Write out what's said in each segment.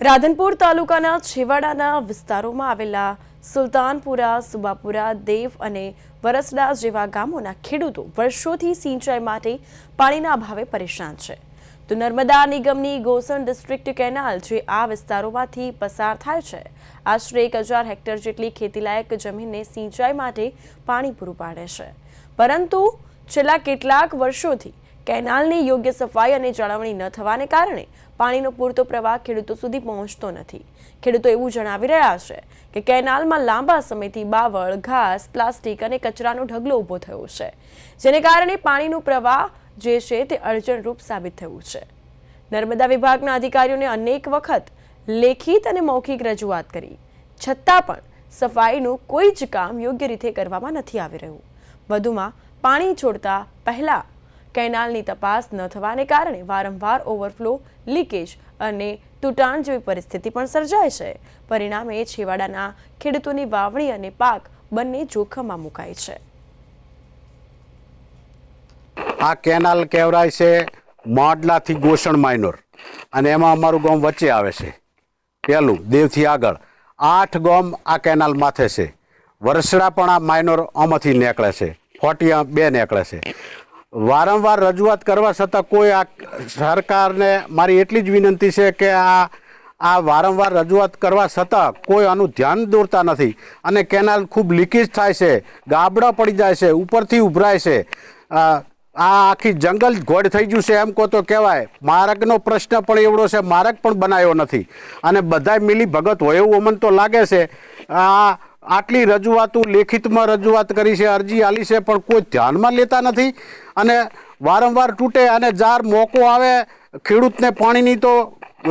રાધનપુર તાલુકાના છેવાડાના વિસ્તારોમાં આવેલા સુલતાનપુરા, સુબાપુરા, દેવ અને વરસડા જેવા ગામોના ખેડૂતો વર્ષોથી સિંચાઈ માટે પાણીના અભાવે પરેશાન છે. તો નર્મદા નિગમની ગોસણ ડિસ્ટ્રિક્ટ કેનાલ જે આ વિસ્તારોમાંથી પસાર થાય છે, આશરે એક હજાર હેક્ટર જેટલી ખેતીલાયક જમીનને સિંચાઈ માટે પાણી પૂરું પાડે છે. પરંતુ છેલ્લા કેટલાક વર્ષોથી કેનાલની યોગ્ય સફાઈ અને જાળવણી ન થવાને કારણે પાણીનો પૂરતો પ્રવાહ ખેડૂતો સુધી પહોંચતો નથી. ખેડૂતો એવું જણાવી રહ્યા છે કે કેનાલમાં લાંબા સમયથી બાવળ, ઘાસ, પ્લાસ્ટિક અને કચરાનો ઢગલો ઊભો થયો છે, જેને કારણે પાણીનો પ્રવાહ જે છે તે અડચણરૂપ સાબિત થયું છે. નર્મદા વિભાગના અધિકારીઓને અનેક વખત લેખિત અને મૌખિક રજૂઆત કરી. છતાં પણ સફાઈનું કોઈ જ કામ યોગ્ય રીતે કરવામાં નથી આવી રહ્યું. વધુમાં, પાણી છોડતા પહેલા કેનાલની તપાસ ન થવાને કારણે વારંવાર ઓવરફ્લો, લીકેજ અને તૂટાણ જેવી પરિસ્થિતિ પણ સર્જાય છે. પરિણામે છેવાડાના ખેડૂતોની વાવણી અને પાક બંને જોખમમાં મુકાય છે. આ કેનાલ કહેવાય છે મોડલાથી ગોસણ માઇનોર અને એમાં અમારું ગામ વચ્ચે આવે છે. પહેલું, દેવથી આગળ. આઠ ગામ આ કેનાલ માથે છે. વરસડા પણ આ માઇનોર આમાંથી નીકળે છે. ફોટિયા બે નીકળે છે. વારંવાર રજૂઆત કરવા છતાં કોઈ આ સરકારને મારી એટલી જ વિનંતી છે કે આ આ વારંવાર રજૂઆત કરવા છતાં કોઈ આનું ધ્યાન દોરતા નથી. અને કેનાલ ખૂબ લીકેજ થાય છે, ગાબડા પડી જાય છે, ઉપરથી ઉભરાય છે. આ આખી જંગલ ઘોડ થઈ ગયું છે એમ કહો તો કહેવાય. માર્ગનો પ્રશ્ન પણ એવડો છે, માર્ગ પણ બનાવ્યો નથી. અને બધાય મિલી ભગત હોય એવું અમને તો લાગે છે. આ આટલી રજૂઆતો લેખિતમાં રજૂઆત કરી છે, અરજી આલી છે, પણ કોઈ ધ્યાનમાં લેતા નથી. અને વારંવાર તૂટે અને જાર મોકો આવે, ખેડૂતને પાણીની તો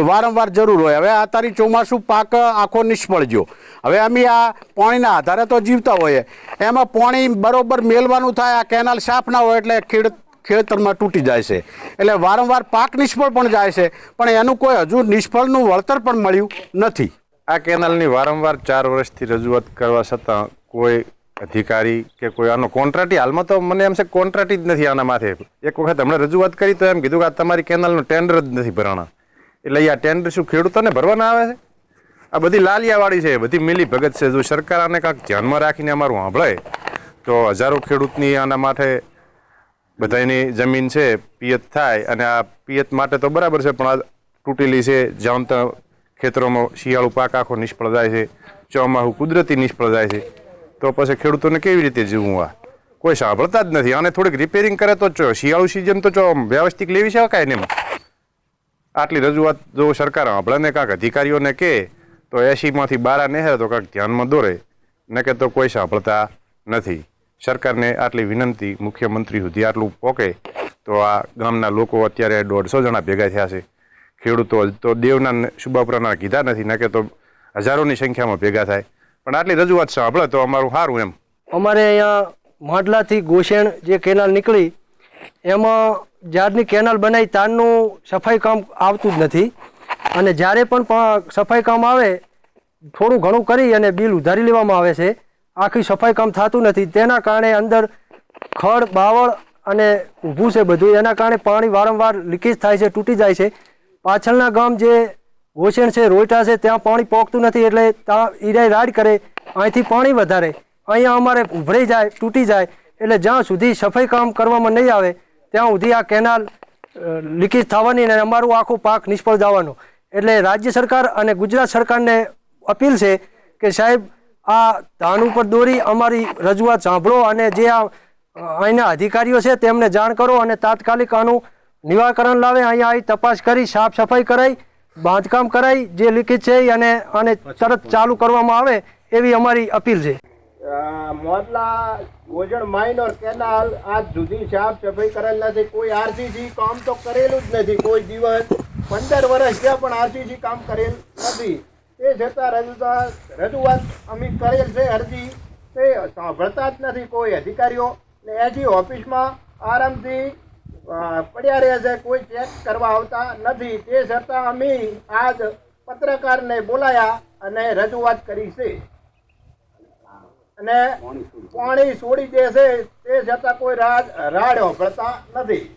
વારંવાર જરૂર હોય. હવે આ તારી ચોમાસું પાક આખો નિષ્ફળ ગયો. હવે અમે આ પાણીના આધારે તો જીવતા હોઈએ. એમાં પાણી બરોબર મેલવાનું થાય, આ કેનાલ સાફ ના હોય એટલે ખેડૂત ખેતરમાં તૂટી જાય છે. એટલે વારંવાર પાક નિષ્ફળ પણ જાય છે. પણ એનું કોઈ હજુ નિષ્ફળનું વળતર પણ મળ્યું નથી. આ કેનાલની વારંવાર ચાર વર્ષથી રજૂઆત કરવા છતાં કોઈ અધિકારી કે કોઈ આનો કોન્ટ્રાક્ટી હાલમાં તો મને એમ છે કોન્ટ્રાક્ટી જ નથી આના માથે. એક વખત હમણાં રજૂઆત કરી તો એમ કીધું કે આ તમારી કેનાલનું ટેન્ડર જ નથી ભરાણા. એટલે આ ટેન્ડર શું ખેડૂતોને ભરવાના આવે છે? આ બધી લાલિયાવાળી છે, બધી મિલી ભગત છે. જો સરકાર આને કાંઈક ધ્યાનમાં રાખીને અમારું સાંભળે, તો હજારો ખેડૂતની આના માટે બધાની જમીન છે, પિયત થાય અને આ પિયત માટે તો બરાબર છે, પણ આ તૂટેલી છે, જાણતા ખેતરોમાં શિયાળુ પાક આખો નિષ્ફળ જાય છે, ચોમાહું કુદરતી નિષ્ફળ જાય છે. તો પછી ખેડૂતોને કેવી રીતે જીવવું આ? કોઈ સાંભળતા જ નથી. આને થોડીક રિપેરિંગ કરે તો શિયાળુ સિઝન તો વ્યવસ્થિત લેવી શકાય ને એમાં. આટલી રજૂઆત જો સરકાર સાંભળે કાંક અધિકારીઓને કહે, તો એસીમાંથી બારા નહેરે તો કાંઈક ધ્યાનમાં દોરે. ને કે તો કોઈ સાંભળતા નથી. સરકારને આટલી વિનંતી મુખ્યમંત્રી સુધી આટલું પોકે, તો આ ગામના લોકો અત્યારે દોઢસો જણા ભેગા થયા છે. ખેડૂતો તો દેવના શુભાપુરાના કીધા નથી, ના કે તો હજારોની સંખ્યામાં ભેગા થાય. પણ આટલી રજૂઆત સાંભળે તો અમારું સારું એમ. અમારે અહીંયા માંડલાથી ગોસેણ જે કેનાલ નીકળી, એમાં જ્યારની કેનાલ બનાવી તારનું સફાઈ કામ આવતું જ નથી. અને જ્યારે પણ સફાઈ કામ આવે, થોડું ઘણું કરી અને બિલ ઉધારી લેવામાં આવે છે, આખી સફાઈ કામ થતું નથી. તેના કારણે અંદર ખડ, બાવળ અને ઊભું છે બધું. એના કારણે પાણી વારંવાર લીકેજ થાય છે, તૂટી જાય છે. પાછળના ગામ જે ગોશેણ છે રોઈટા છે, ત્યાં પાણી પોકતું નથી એટલે ત્યાં ઈરાય રાડ કરે, અહીંથી પાણી વધારે. અહીંયા અમારે ઉભરાઈ જાય, તૂટી જાય, એટલે જ્યાં સુધી સફાઈ કામ કરવામાં નહીં આવે, ત્યાં સુધી આ કેનાલ લીકેજ થવાની અને અમારું આખું પાક નિષ્ફળ જવાનો. એટલે રાજ્ય સરકાર અને ગુજરાત સરકારને અપીલ છે કે સાહેબ, આ ધાન ઉપર દોરી, અમારી રજૂઆત સાંભળો અને જે આ અહીંના અધિકારીઓ છે, તેમને જાણ કરો અને તાત્કાલિક આનું નિવાકરણ લાવે અહીંયા આવી તપાસ કરી સાફ સફાઈ કરાઈ બાંધકામ કરાઈ જે લીકેજ છે અને અને તરત ચાલુ કરવામાં આવે એવી અમારી અપીલ છે. આ મોરલા ગોજણ માઇનોર કેનાલ આજ સુધી સાફ સફાઈ કરેલ નથી. કોઈ આરસીસી કામ તો કરેલું જ નથી. કોઈ દિવસ પંદર વર્ષ થયા પણ આરસીસી કામ કરેલ નથી. તે છતાં રજૂઆત રજૂઆત અમે કરેલ છે અરજી. તે સાંભળતા જ નથી કોઈ અધિકારીઓ. ને એજી ઓફિસમાં આરામથી પડ્યા રહ્યા છે કોઈ ચેક કરવા આવતા નથી તે છતાં અમે આજ પત્રકારને બોલાયા અને રજૂઆત કરી છે. અને પાણી છોડી દે. છે તે છતાં કોઈ રાડ રાડ હોભળતા નથી.